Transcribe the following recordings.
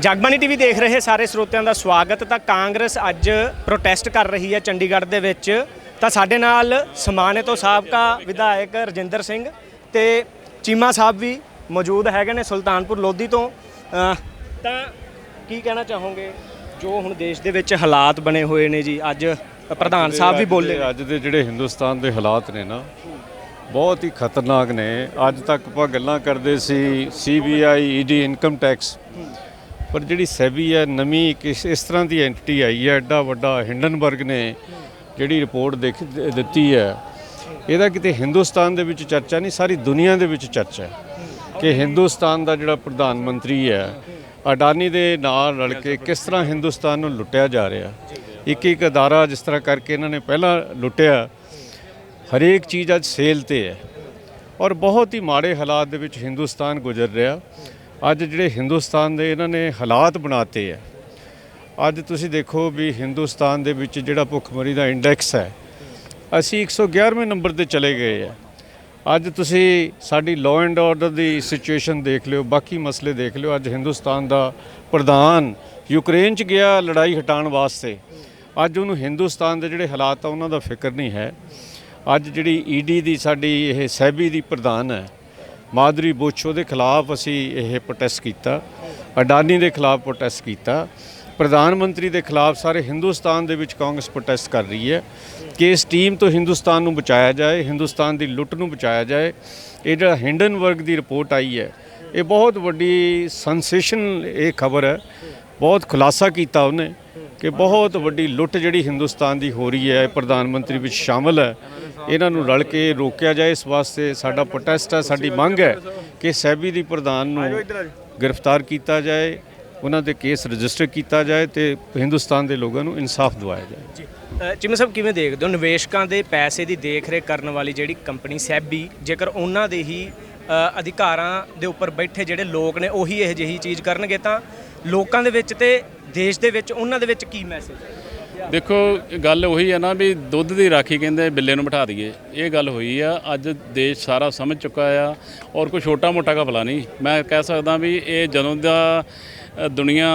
Jagbani TV ਦੇਖ ਰਹੇ ਸਾਰੇ ਸਰੋਤਿਆਂ ਦਾ ਸਵਾਗਤ। ਤਾਂ ਕਾਂਗਰਸ ਅੱਜ ਪ੍ਰੋਟੈਸਟ ਕਰ ਰਹੀ ਹੈ ਚੰਡੀਗੜ੍ਹ ਦੇ ਵਿੱਚ। ਤਾਂ ਸਾਡੇ ਨਾਲ ਸਮਾਣੇ ਤੋਂ ਸਾਬਕਾ ਵਿਧਾਇਕ ਰਜਿੰਦਰ ਸਿੰਘ ਤੇ ਚੀਮਾ ਸਾਹਿਬ ਵੀ ਮੌਜੂਦ ਹੈਗੇ ਨੇ ਸੁਲਤਾਨਪੁਰ ਲੋਧੀ ਤੋਂ। ਤਾਂ ਕੀ ਕਹਿਣਾ ਚਾਹੋਗੇ? ਜੋ ਹੁਣ ਦੇਸ਼ ਦੇ ਵਿੱਚ ਹਾਲਾਤ ਬਣੇ ਹੋਏ ਨੇ ਜੀ, ਅੱਜ ਪ੍ਰਧਾਨ ਸਾਹਿਬ ਵੀ ਬੋਲੇ ਅੱਜ ਦੇ ਜਿਹੜੇ ਹਿੰਦੁਸਤਾਨ ਦੇ ਹਾਲਾਤ ਨੇ ਨਾ, ਬਹੁਤ ਹੀ ਖਤਰਨਾਕ ਨੇ। ਅੱਜ ਤੱਕ ਆਪਾਂ ਗੱਲਾਂ ਕਰਦੇ ਸੀ ਸੀਬੀਆਈ ਈਡੀ ਇਨਕਮ ਟੈਕਸ ਪਰ ਜਿਹੜੀ ਸੈਬੀ ਹੈ, ਨਵੀਂ ਇੱਕ ਇਸ ਇਸ ਤਰ੍ਹਾਂ ਦੀ ਐਂਟੀਟੀ ਆਈ ਹੈ, ਐਡਾ ਵੱਡਾ ਹਿੰਡਨਬਰਗ ਨੇ ਜਿਹੜੀ ਰਿਪੋਰਟ ਦੇਖ ਦਿੱਤੀ ਹੈ। ਇਹਦਾ ਕਿਤੇ ਹਿੰਦੁਸਤਾਨ ਦੇ ਵਿੱਚ ਚਰਚਾ ਨਹੀਂ, ਸਾਰੀ ਦੁਨੀਆ ਦੇ ਵਿੱਚ ਚਰਚਾ ਹੈ ਕਿ ਹਿੰਦੁਸਤਾਨ ਦਾ ਜਿਹੜਾ ਪ੍ਰਧਾਨ ਮੰਤਰੀ ਹੈ, ਅਡਾਨੀ ਦੇ ਨਾਲ ਰਲ ਕੇ ਕਿਸ ਤਰ੍ਹਾਂ ਹਿੰਦੁਸਤਾਨ ਨੂੰ ਲੁੱਟਿਆ ਜਾ ਰਿਹਾ। ਇੱਕ ਇੱਕ ਅਦਾਰਾ ਜਿਸ ਤਰ੍ਹਾਂ ਕਰਕੇ ਇਹਨਾਂ ਨੇ ਪਹਿਲਾਂ ਲੁੱਟਿਆ, ਹਰੇਕ ਚੀਜ਼ ਅੱਜ ਸੇਲ ਤੇ ਹੈ। ਔਰ ਬਹੁਤ ਹੀ ਮਾੜੇ ਹਾਲਾਤ ਦੇ ਵਿੱਚ ਹਿੰਦੁਸਤਾਨ ਗੁਜ਼ਰ ਰਿਹਾ। ਅੱਜ ਜਿਹੜੇ ਹਿੰਦੁਸਤਾਨ ਦੇ ਇਹਨਾਂ ਨੇ ਹਾਲਾਤ ਬਣਾਤੇ ਹੈ ਅੱਜ ਤੁਸੀਂ ਦੇਖੋ ਵੀ ਹਿੰਦੁਸਤਾਨ ਦੇ ਵਿੱਚ ਜਿਹੜਾ ਭੁੱਖਮਰੀ ਦਾ ਇੰਡੈਕਸ ਹੈ, ਅਸੀਂ 111ਵੇਂ ਨੰਬਰ ਤੇ ਚਲੇ ਗਏ ਆ। ਅੱਜ ਤੁਸੀਂ ਸਾਡੀ ਲਾਅ ਐਂਡ ਆਰਡਰ ਦੀ ਸਿਚੁਏਸ਼ਨ ਦੇਖ ਲਿਓ, ਬਾਕੀ ਮਸਲੇ ਦੇਖ ਲਿਓ। ਅੱਜ ਹਿੰਦੁਸਤਾਨ ਦਾ ਪ੍ਰਧਾਨ ਯੂਕਰੇਨ 'ਚ ਗਿਆ ਲੜਾਈ ਹਟਾਉਣ ਵਾਸਤੇ। ਅੱਜ ਉਹਨੂੰ ਹਿੰਦੁਸਤਾਨ ਦੇ ਜਿਹੜੇ ਹਾਲਾਤ ਆ, ਉਹਨਾਂ ਦਾ ਫਿਕਰ ਨਹੀਂ ਹੈ। ਅੱਜ ਜਿਹੜੀ ਈਡੀ ਦੀ ਸਾਡੀ ਇਹ ਸੈਬੀ ਦੀ ਪ੍ਰਧਾਨ ਹੈ ਮਾਦਰੀ ਬੁੱਚ ਉਹਦੇ ਖਿਲਾਫ ਅਸੀਂ ਇਹ ਪ੍ਰੋਟੈਸਟ ਕੀਤਾ, ਅਡਾਨੀ ਦੇ ਖਿਲਾਫ ਪ੍ਰੋਟੈਸਟ ਕੀਤਾ। ਪ੍ਰਧਾਨ ਮੰਤਰੀ ਦੇ ਖਿਲਾਫ ਸਾਰੇ ਹਿੰਦੁਸਤਾਨ ਦੇ ਵਿੱਚ ਕਾਂਗਰਸ ਪ੍ਰੋਟੈਸਟ ਕਰ ਰਹੀ ਹੈ ਕਿ ਇਸ ਟੀਮ ਤੋਂ ਹਿੰਦੁਸਤਾਨ ਨੂੰ ਬਚਾਇਆ ਜਾਏ, ਹਿੰਦੁਸਤਾਨ ਦੀ ਲੁੱਟ ਨੂੰ ਬਚਾਇਆ ਜਾਏ। ਇਹ ਜਿਹੜਾ ਹਿੰਡਨਬਰਗ ਦੀ ਰਿਪੋਰਟ ਆਈ ਹੈ, ਇਹ ਬਹੁਤ ਵੱਡੀ ਸੈਂਸੇਸ਼ਨ ਇਹ ਖਬਰ ਹੈ। ਬਹੁਤ ਖੁਲਾਸਾ ਕੀਤਾ ਉਹਨੇ ਕਿ ਬਹੁਤ ਵੱਡੀ ਲੁੱਟ ਜਿਹੜੀ ਹਿੰਦੁਸਤਾਨ ਦੀ ਹੋ ਰਹੀ ਹੈ ਪ੍ਰਧਾਨ ਮੰਤਰੀ ਵਿੱਚ ਸ਼ਾਮਲ ਹੈ। ਇਹਨਾਂ ਨੂੰ ਰਲ ਕੇ ਰੋਕਿਆ ਜਾਏ ਇਸ ਵਾਸਤੇ ਸਾਡਾ ਪ੍ਰੋਟੈਸਟ ਹੈ ਸਾਡੀ ਮੰਗ ਹੈ ਕਿ ਸੈਬੀ ਦੀ ਪ੍ਰਧਾਨ ਨੂੰ ਗ੍ਰਿਫਤਾਰ ਕੀਤਾ ਜਾਏ ਉਹਨਾਂ ਦੇ ਕੇਸ ਰਜਿਸਟਰ ਕੀਤਾ ਜਾਏ ਤੇ ਹਿੰਦੁਸਤਾਨ ਦੇ ਲੋਕਾਂ ਨੂੰ ਇਨਸਾਫ ਦਿਵਾਇਆ ਜਾਏ। ਅ, ਚਿਮਾ ਸਾਹਿਬ ਕਿਵੇਂ ਦੇਖਦੇ ਹੋ? ਨਿਵੇਸ਼ਕਾਂ ਦੇ ਪੈਸੇ ਦੀ ਦੇਖ-ਰੇਖ ਕਰਨ ਵਾਲੀ ਜਿਹੜੀ ਕੰਪਨੀ ਸੈਬੀ ਜੇਕਰ ਉਹਨਾਂ ਦੇ ਹੀ ਅਧਿਕਾਰਾਂ ਦੇ ਉੱਪਰ ਬੈਠੇ ਜਿਹੜੇ ਲੋਕ ਨੇ ਉਹੀ ਇਹ ਜਿਹੀ ਚੀਜ਼ ਕਰਨਗੇ ਤਾਂ ਲੋਕਾਂ ਦੇ ਵਿੱਚ ਤੇ ਦੇਸ਼ ਦੇ ਵਿੱਚ ਉਹਨਾਂ ਦੇ ਵਿੱਚ ਕੀ ਮੈਸੇਜ ਹੈ? ਦੇਖੋ, ਗੱਲ ਉਹੀ ਹੈ ਨਾ ਵੀ ਦੁੱਧ ਦੀ ਰਾਖੀ ਕਹਿੰਦੇ ਬਿੱਲੇ ਨੂੰ ਬਿਠਾ ਦਈਏ। ਇਹ ਗੱਲ ਹੋਈ ਆ, ਅੱਜ ਦੇਸ਼ ਸਾਰਾ ਸਮਝ ਚੁੱਕਾ ਆ ਔਰ ਕੋਈ ਛੋਟਾ ਮੋਟਾ ਘਪਲਾ ਨਹੀਂ। ਮੈਂ ਕਹਿ ਸਕਦਾ ਵੀ ਇਹ ਜਦੋਂ ਦਾ ਦੁਨੀਆ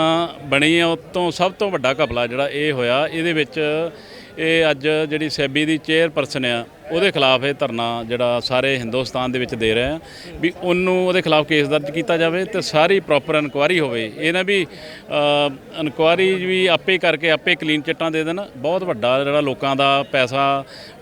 ਬਣੀ ਆ ਉਸ ਤੋਂ ਸਭ ਤੋਂ ਵੱਡਾ ਘਪਲਾ ਜਿਹੜਾ ਇਹ ਹੋਇਆ, ਇਹਦੇ ਵਿੱਚ ਇਹ ਅੱਜ ਜਿਹੜੀ ਸੈਬੀ ਦੀ ਚੇਅਰਪਰਸਨ ਆ ਉਹਦੇ ਖਿਲਾਫ ਇਹ ਧਰਨਾ ਜਿਹੜਾ ਸਾਰੇ ਹਿੰਦੁਸਤਾਨ ਦੇ ਵਿੱਚ ਦੇ ਰਹੇ ਆ ਵੀ ਉਹਨੂੰ ਉਹਦੇ ਖਿਲਾਫ ਕੇਸ ਦਰਜ ਕੀਤਾ ਜਾਵੇ ਤੇ ਸਾਰੀ ਪ੍ਰੋਪਰ ਇਨਕੁਆਇਰੀ ਹੋਵੇ। ਇਹ ਨਾ ਵੀ ਇਨਕੁਆਇਰੀ ਵੀ ਆਪੇ ਕਰਕੇ ਆਪੇ ਕਲੀਨ ਚਿੱਟਾਂ ਦੇ ਦੇਣ। ਬਹੁਤ ਵੱਡਾ ਜਿਹੜਾ ਲੋਕਾਂ ਦਾ ਪੈਸਾ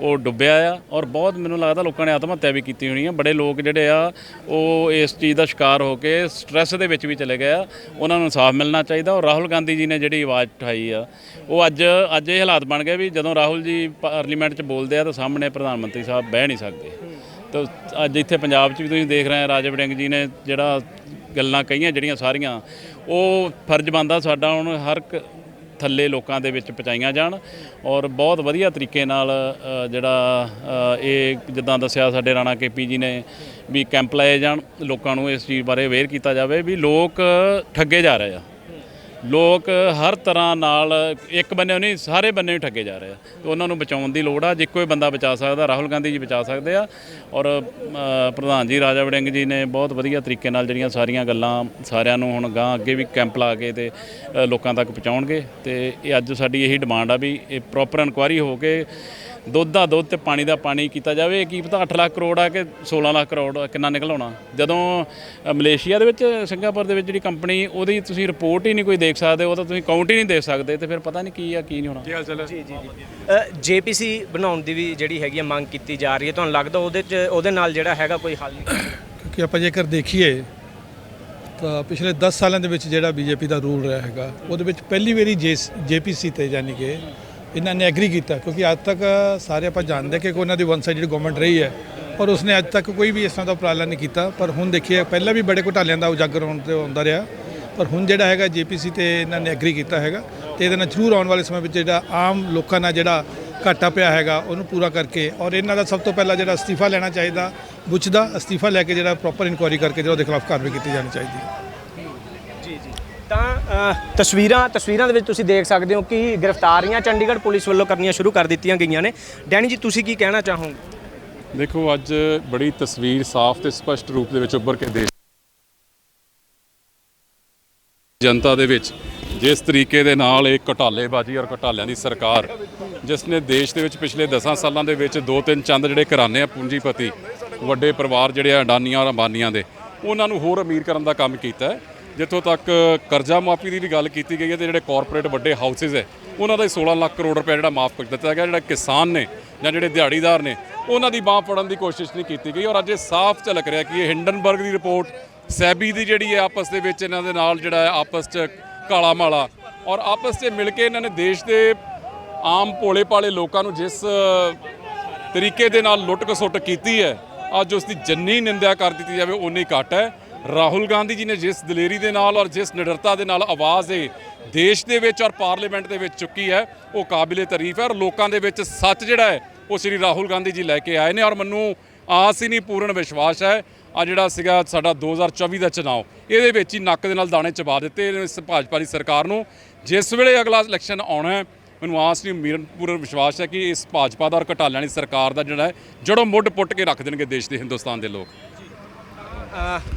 ਉਹ ਡੁੱਬਿਆ ਆ ਔਰ ਬਹੁਤ ਮੈਨੂੰ ਲੱਗਦਾ ਲੋਕਾਂ ਨੇ ਆਤਮ ਹੱਤਿਆ ਵੀ ਕੀਤੀ ਹੋਣੀ ਆ। ਬੜੇ ਲੋਕ ਜਿਹੜੇ ਆ, ਉਹ ਇਸ ਚੀਜ਼ ਦਾ ਸ਼ਿਕਾਰ ਹੋ ਕੇ ਸਟ੍ਰੈਸ ਦੇ ਵਿੱਚ ਵੀ ਚਲੇ ਗਏ ਆ। ਉਹਨਾਂ ਨੂੰ ਇਨਸਾਫ ਮਿਲਣਾ ਚਾਹੀਦਾ। ਔਰ ਰਾਹੁਲ ਗਾਂਧੀ ਜੀ ਨੇ ਜਿਹੜੀ ਆਵਾਜ਼ ਉਠਾਈ ਆ, ਉਹ ਅੱਜ ਅੱਜ ਇਹ ਹਾਲਾਤ ਬਣ ਗਏ ਵੀ ਜਦੋਂ ਰਾਹੁਲ ਜੀ ਪਾਰਲੀਮੈਂਟ 'ਚ ਬੋਲਦੇ ਆ ਤਾਂ ਸਾਹਮਣੇ ਪ੍ਰਧਾਨ ਮੰਤਰੀ ਸਾਹਿਬ ਬਹਿ ਨਹੀਂ ਸਕਦੇ। ਤਾਂ ਅੱਜ ਇੱਥੇ ਪੰਜਾਬ 'ਚ ਵੀ ਤੁਸੀਂ ਦੇਖ ਰਹੇ ਆ ਰਾਜਾ ਵੜਿੰਗ ਜੀ ਨੇ ਜਿਹੜਾ ਗੱਲਾਂ ਕਹੀਆਂ, ਜਿਹੜੀਆਂ ਸਾਰੀਆਂ, ਉਹ ਫਰਜ਼ ਬਣਦਾ ਸਾਡਾ ਹੁਣ ਹਰ ਇੱਕ ਥੱਲੇ ਲੋਕਾਂ ਦੇ ਵਿੱਚ ਪਹੁੰਚਾਈਆਂ ਜਾਣ ਔਰ ਬਹੁਤ ਵਧੀਆ ਤਰੀਕੇ ਨਾਲ ਜਿਹੜਾ ਇਹ ਜਿੱਦਾਂ ਦੱਸਿਆ ਸਾਡੇ ਰਾਣਾ ਕੇਪੀ ਜੀ ਨੇ ਵੀ ਕੈਂਪ ਲਾਏ ਜਾਣ, ਲੋਕਾਂ ਨੂੰ ਇਸ ਚੀਜ਼ ਬਾਰੇ ਅਵੇਅਰ ਕੀਤਾ ਜਾਵੇ ਵੀ ਲੋਕ ਠੱਗੇ ਜਾ ਰਹੇ ਆ। ਲੋਕ ਹਰ ਤਰ੍ਹਾਂ ਨਾਲ ਇੱਕ ਬੰਨੇ ਨਹੀਂ, ਸਾਰੇ ਬੰਨੇ ਵੀ ਠੱਗੇ ਜਾ ਰਹੇ ਆ। ਤੇ ਉਹਨਾਂ ਨੂੰ ਬਚਾਉਣ ਦੀ ਲੋੜ ਆ। ਜੇ ਕੋਈ ਬੰਦਾ ਬਚਾ ਸਕਦਾ, ਰਾਹੁਲ ਗਾਂਧੀ ਜੀ ਬਚਾ ਸਕਦੇ ਆ। ਔਰ ਪ੍ਰਧਾਨ ਜੀ, ਰਾਜਾ ਵੜਿੰਗ ਜੀ ਨੇ ਬਹੁਤ ਵਧੀਆ ਤਰੀਕੇ ਨਾਲ ਜਿਹੜੀਆਂ ਸਾਰੀਆਂ ਗੱਲਾਂ ਸਾਰਿਆਂ ਨੂੰ ਹੁਣ ਗਾਂ ਅੱਗੇ ਵੀ ਕੈਂਪ ਲਾ ਕੇ ਤੇ ਲੋਕਾਂ ਤੱਕ ਪਹੁੰਚਾਉਣਗੇ। ਤੇ ਇਹ ਅੱਜ ਸਾਡੀ ਇਹੀ ਡਿਮਾਂਡ ਆ ਵੀ ਇਹ ਪ੍ਰੋਪਰ ਇਨਕੁਆਇਰੀ ਹੋ ਕੇ ਦੁੱਧ ਦਾ ਦੁੱਧ ਤੇ ਪਾਣੀ ਦਾ ਪਾਣੀ ਕੀਤਾ ਜਾਵੇ। ਕੀ ਪਤਾ 8 ਲੱਖ ਕਰੋੜ ਆ ਕਿ 16 ਲੱਖ ਕਰੋੜ ਕਿੰਨਾ ਨਿਕਲ ਆਉਣਾ ਜਦੋਂ ਮਲੇਸ਼ੀਆ ਦੇ ਵਿੱਚ ਸਿੰਗਾਪੁਰ ਦੇ ਵਿੱਚ ਜਿਹੜੀ ਕੰਪਨੀ ਉਹਦੀ ਤੁਸੀਂ ਰਿਪੋਰਟ ਹੀ ਨਹੀਂ ਕੋਈ ਦੇਖ ਸਕਦੇ ਉਹ ਤਾਂ ਤੁਸੀਂ ਕਾਊਂਟ ਹੀ ਨਹੀਂ ਦੇਖ ਸਕਦੇ ਤੇ ਫਿਰ ਪਤਾ ਨਹੀਂ ਕੀ ਆ ਕੀ ਨਹੀਂ ਹੋਣਾ। ਜੀ ਜੀ ਜੀਪੀਸੀ ਬਣਾਉਣ ਦੀ ਵੀ ਜਿਹੜੀ ਹੈਗੀ ਆ ਮੰਗ ਕੀਤੀ ਜਾ ਰਹੀ ਹੈ। ਤੁਹਾਨੂੰ ਲੱਗਦਾ ਉਹਦੇ ਚ ਉਹਦੇ ਨਾਲ ਜਿਹੜਾ ਹੈਗਾ ਕੋਈ ਹੱਲ ਨਹੀਂ? ਕਿਉਂਕਿ ਆਪਾਂ ਜੇਕਰ ਦੇਖੀਏ ਤਾਂ ਪਿਛਲੇ 10 ਸਾਲਾਂ ਦੇ ਵਿੱਚ ਜਿਹੜਾ ਬੀਜੇਪੀ ਦਾ ਰੂਲ ਰਿਹਾ ਹੈਗਾ ਉਹਦੇ ਵਿੱਚ ਪਹਿਲੀ ਵਾਰੀ ਜੇਪੀਸੀ ਤੇ ਯਾਨੀ ਕਿ ਇਹਨਾਂ ਨੇ ਐਗਰੀ ਕੀਤਾ, ਕਿਉਂਕਿ ਅੱਜ ਤੱਕ ਸਾਰੇ ਆਪਾਂ ਜਾਣਦੇ ਕਿ ਉਹਨਾਂ ਦੀ ਵਨ ਸਾਈਡਡ ਗਵਰਨਮੈਂਟ ਰਹੀ ਹੈ, ਔਰ ਉਸਨੇ ਅੱਜ ਤੱਕ ਕੋਈ ਵੀ ਇਸ ਤਰ੍ਹਾਂ ਦਾ ਉਪਰਾਲਾ ਨਹੀਂ ਕੀਤਾ, ਪਰ ਹੁਣ ਦੇਖੀਏ, ਪਹਿਲਾਂ ਵੀ ਬੜੇ ਘੁਟਾਲਿਆਂ ਦਾ ਉਜਾਗਰ ਹੋਣ ਤੇ ਹੁੰਦਾ ਰਿਹਾ, ਪਰ ਹੁਣ ਜਿਹੜਾ ਹੈਗਾ ਜੇਪੀਸੀ ਤੇ ਇਹਨਾਂ ਨੇ ਐਗਰੀ ਕੀਤਾ ਹੈਗਾ, ਤੇ ਇਹਦੇ ਨਾਲ ਜ਼ਰੂਰ ਆਉਣ ਵਾਲੇ ਸਮੇਂ ਵਿੱਚ ਜਿਹੜਾ ਆਮ ਲੋਕਾਂ ਨਾਲ ਜਿਹੜਾ ਘਾਟਾ ਪਿਆ ਹੈਗਾ, ਉਹਨੂੰ ਪੂਰਾ ਕਰਕੇ, ਔਰ ਇਹਨਾਂ ਦਾ ਸਭ ਤੋਂ ਪਹਿਲਾਂ ਜਿਹੜਾ ਅਸਤੀਫਾ ਲੈਣਾ ਚਾਹੀਦਾ ਬੁੱਚ ਦਾ ਅਸਤੀਫਾ ਲੈ ਕੇ ਜਿਹੜਾ ਪ੍ਰੋਪਰ ਇਨਕੁਆਇਰੀ ਕਰਕੇ ਜਿਹੜਾ ਉਹਦੇ ਖਿਲਾਫ ਕਾਰਵਾਈ ਕੀਤੀ ਜਾਣੀ ਚਾਹੀਦੀ ਹੈ। ਜੀ ਜੀ। ਤਾਂ ਤਸਵੀਰਾਂ ਤਸਵੀਰਾਂ ਦੇ ਵਿੱਚ ਤੁਸੀਂ ਦੇਖ ਸਕਦੇ ਹੋ ਕਿ ਗ੍ਰਿਫਤਾਰੀਆਂ ਚੰਡੀਗੜ੍ਹ ਪੁਲਿਸ ਵੱਲੋਂ ਕਰਨੀਆਂ ਸ਼ੁਰੂ ਕਰ ਦਿੱਤੀਆਂ ਗਈਆਂ ਨੇ। ਡੈਣੀ ਜੀ, ਤੁਸੀਂ ਕੀ ਕਹਿਣਾ ਚਾਹੋਗੇ? ਦੇਖੋ, ਅੱਜ ਬੜੀ ਤਸਵੀਰ ਸਾਫ਼ ਤੇ ਸਪਸ਼ਟ ਰੂਪ ਦੇ ਵਿੱਚ ਉੱਭਰ ਕੇ ਦੇਸ਼ ਜਨਤਾ ਦੇ ਵਿੱਚ। ਜਿਸ ਤਰੀਕੇ ਦੇ ਨਾਲ ਇਹ ਘਟਾਲੇਬਾਜ਼ੀ ਔਰ ਘਟਾਲਿਆਂ ਦੀ ਸਰਕਾਰ, ਜਿਸ ਨੇ ਦੇਸ਼ ਦੇ ਵਿੱਚ ਪਿਛਲੇ 10 ਸਾਲਾਂ ਦੇ ਵਿੱਚ ਦੋ ਤਿੰਨ ਚੰਦ ਜਿਹੜੇ ਘਰਾਣੇ ਆ ਪੂੰਜੀਪਤੀ, ਵੱਡੇ ਪਰਿਵਾਰ ਜਿਹੜੇ ਆ, ਅਡਾਨੀਆਂ ਔਰ ਅੰਬਾਨੀਆਂ ਦੇ, ਉਹਨਾਂ ਨੂੰ ਹੋਰ ਅਮੀਰ ਕਰਨ ਦਾ ਕੰਮ ਕੀਤਾ ਹੈ। ਜਿੱਥੋਂ ਤੱਕ ਕਰਜ਼ਾ ਮਾਫੀ ਦੀ ਵੀ ਗੱਲ ਕੀਤੀ ਗਈ ਹੈ ਤੇ ਜਿਹੜੇ ਕਾਰਪੋਰੇਟ ਵੱਡੇ ਹਾਊਸਿਸ ਹੈ, ਉਹਨਾਂ ਦਾ ਹੀ 16 ਲੱਖ ਕਰੋੜ ਰੁਪਏ ਜਿਹੜਾ ਮਾਫ ਕਰ ਦਿੱਤਾ ਗਿਆ, ਜਿਹੜਾ ਕਿਸਾਨ ਨੇ ਜਾਂ ਜਿਹੜੇ ਦਿਹਾੜੀਦਾਰ ਨੇ, ਉਹਨਾਂ ਦੀ ਬਾਹ ਫੜਨ ਦੀ ਕੋਸ਼ਿਸ਼ ਨਹੀਂ ਕੀਤੀ ਗਈ ਔਰ ਅੱਜ ਇਹ ਸਾਫ਼ ਝਲਕ ਰਿਹਾ ਕਿ ਇਹ ਹਿੰਡਨਬਰਗ ਦੀ ਰਿਪੋਰਟ ਸੈਬੀ ਦੀ ਜਿਹੜੀ ਹੈ ਆਪਸ ਦੇ ਵਿੱਚ ਇਹਨਾਂ ਦੇ ਨਾਲ ਜਿਹੜਾ ਆਪਸ 'ਚ ਕਾਲਾ ਮਾਲਾ ਔਰ ਆਪਸ 'ਚ ਮਿਲ ਕੇ ਇਹਨਾਂ ਨੇ ਦੇਸ਼ ਦੇ ਆਮ ਭੋਲੇ ਭਾਲੇ ਲੋਕਾਂ ਨੂੰ ਜਿਸ ਤਰੀਕੇ ਦੇ ਨਾਲ ਲੁੱਟ ਕਸੁੱਟ ਕੀਤੀ ਹੈ, ਅੱਜ ਉਸ ਦੀ ਜੰਨੀ ਨਿੰਦਿਆ ਕਰ ਦਿੱਤੀ ਜਾਵੇ ਉਨੀ ਘੱਟ ਹੈ। ਰਾਹੁਲ ਗਾਂਧੀ ਜੀ ਨੇ ਜਿਸ ਦਲੇਰੀ ਦੇ ਨਾਲ ਔਰ ਜਿਸ ਨਿਡਰਤਾ ਦੇ ਨਾਲ ਆਵਾਜ਼ ਇਹ ਦੇਸ਼ ਦੇ ਵਿੱਚ ਔਰ ਪਾਰਲੀਮੈਂਟ ਦੇ ਵਿੱਚ ਚੁੱਕੀ ਹੈ, ਉਹ ਕਾਬਿਲੇ ਤਾਰੀਫ ਹੈ ਔਰ ਲੋਕਾਂ ਦੇ ਵਿੱਚ ਸੱਚ ਜਿਹੜਾ ਹੈ, ਉਹ ਸ੍ਰੀ ਰਾਹੁਲ ਗਾਂਧੀ ਜੀ ਲੈ ਕੇ ਆਏ ਨੇ ਔਰ ਮੈਨੂੰ ਆਸ ਹੀ ਨਹੀਂ, ਪੂਰਨ ਵਿਸ਼ਵਾਸ ਹੈ। ਆ ਜਿਹੜਾ ਸੀਗਾ ਸਾਡਾ 2024 ਦਾ ਚੁਣਾਵ ਇਹਦੇ ਵਿੱਚ ਹੀ ਨੱਕ ਦੇ ਨਾਲ ਦਾਣੇ ਚਬਾ ਦਿੱਤੇ ਇਸ ਭਾਜਪਾ ਦੀ ਸਰਕਾਰ ਨੂੰ। ਜਿਸ ਵੇਲੇ ਅਗਲਾ ਇਲੈਕਸ਼ਨ ਆਉਣਾ ਹੈ, ਮੈਨੂੰ ਆਸ ਨਹੀਂ, ਮੀਰਨ, ਪੂਰਨ ਵਿਸ਼ਵਾਸ ਹੈ ਕਿ ਇਸ ਭਾਜਪਾ ਦਾ ਔਰ ਘਟਾਲਿਆਂ ਦੀ ਸਰਕਾਰ ਦਾ ਜਿਹੜਾ ਹੈ, ਜੜੋਂ ਮੁੱਢ ਪੁੱਟ ਕੇ ਰੱਖ ਦੇਣਗੇ ਦੇਸ਼ ਦੇ ਹਿੰਦੁਸਤਾਨ ਦੇ ਲੋਕ।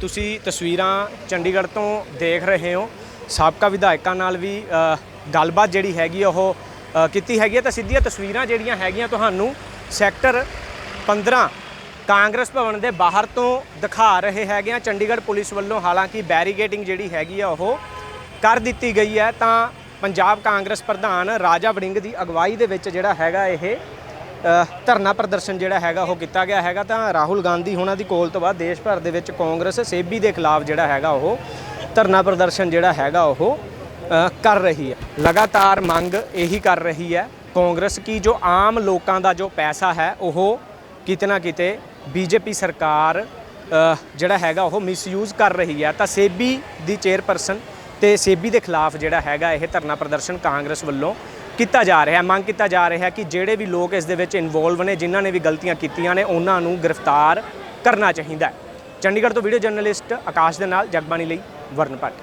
ਤੁਸੀਂ ਤਸਵੀਰਾਂ ਚੰਡੀਗੜ੍ਹ ਤੋਂ ਦੇਖ ਰਹੇ ਹੋ। ਸਾਬਕਾ ਵਿਧਾਇਕਾਂ ਨਾਲ ਵੀ ਗੱਲਬਾਤ ਜਿਹੜੀ ਹੈਗੀ ਆ ਉਹ ਕੀਤੀ ਹੈਗੀ ਹੈ ਤਾਂ ਸਿੱਧੀਆਂ ਤਸਵੀਰਾਂ ਜਿਹੜੀਆਂ ਹੈਗੀਆਂ ਤੁਹਾਨੂੰ ਸੈਕਟਰ 15 ਕਾਂਗਰਸ ਭਵਨ ਦੇ ਬਾਹਰ ਤੋਂ ਦਿਖਾ ਰਹੇ ਹੈਗੇ ਆ। ਚੰਡੀਗੜ੍ਹ ਪੁਲਿਸ ਵੱਲੋਂ ਹਾਲਾਂਕਿ ਬੈਰੀਗੇਟਿੰਗ ਜਿਹੜੀ ਹੈਗੀ ਆ ਉਹ ਕਰ ਦਿੱਤੀ ਗਈ ਹੈ ਤਾਂ ਪੰਜਾਬ ਕਾਂਗਰਸ ਪ੍ਰਧਾਨ ਰਾਜਾ ਵੜਿੰਗ ਦੀ ਅਗਵਾਈ ਦੇ ਵਿੱਚ ਜਿਹੜਾ ਹੈਗਾ ਇਹ ਧਰਨਾ ਪ੍ਰਦਰਸ਼ਨ ਜਿਹੜਾ ਹੈਗਾ, ਉਹ ਕੀਤਾ ਗਿਆ ਹੈਗਾ ਤਾਂ ਰਾਹੁਲ ਗਾਂਧੀ ਉਹਨਾਂ ਦੀ ਕੋਲ ਤੋਂ ਬਾਅਦ ਦੇਸ਼ ਭਰ ਦੇ ਵਿੱਚ ਕਾਂਗਰਸ, ਸੇਬੀ ਦੇ ਖਿਲਾਫ ਜਿਹੜਾ ਹੈਗਾ ਉਹ ਧਰਨਾ ਪ੍ਰਦਰਸ਼ਨ ਜਿਹੜਾ ਹੈਗਾ ਉਹ ਕਰ ਰਹੀ ਹੈ। ਲਗਾਤਾਰ ਮੰਗ ਇਹੀ ਕਰ ਰਹੀ ਹੈ, ਕਾਂਗਰਸ ਕੀ ਜੋ ਆਮ ਲੋਕਾਂ ਦਾ ਜੋ ਪੈਸਾ ਹੈ, ਉਹ ਕਿਤੇ ਨਾ ਕਿਤੇ ਬੀਜੇਪੀ ਸਰਕਾਰ ਜਿਹੜਾ ਹੈਗਾ ਉਹ ਮਿਸਯੂਜ਼ ਕਰ ਰਹੀ ਹੈ। ਤਾਂ ਸੇਬੀ ਦੀ ਚੇਅਰਪਰਸਨ ਤੇ ਸੇਬੀ ਦੇ ਖਿਲਾਫ ਜਿਹੜਾ ਹੈਗਾ ਇਹ ਧਰਨਾ ਪ੍ਰਦਰਸ਼ਨ ਕਾਂਗਰਸ ਵੱਲੋਂ ਕੀਤਾ ਜਾ ਰਿਹਾ ਹੈ, ਮੰਗ ਕੀਤਾ ਜਾ ਰਿਹਾ ਹੈ ਕਿ ਜਿਹੜੇ ਵੀ ਲੋਕ ਇਸ ਦੇ ਵਿੱਚ ਇਨਵੋਲਵ ਨੇ, ਜਿਨ੍ਹਾਂ ਨੇ ਵੀ ਗਲਤੀਆਂ ਕੀਤੀਆਂ ਨੇ, ਉਹਨਾਂ ਨੂੰ ਗ੍ਰਿਫਤਾਰ ਕਰਨਾ ਚਾਹੀਦਾ ਹੈ। ਚੰਡੀਗੜ੍ਹ ਤੋਂ ਵੀਡੀਓ ਜਰਨਲਿਸਟ ਆਕਾਸ਼ ਦੇ ਨਾਲ, ਜਗਬਾਣੀ ਲਈ ਵਰਨ ਭੱਟ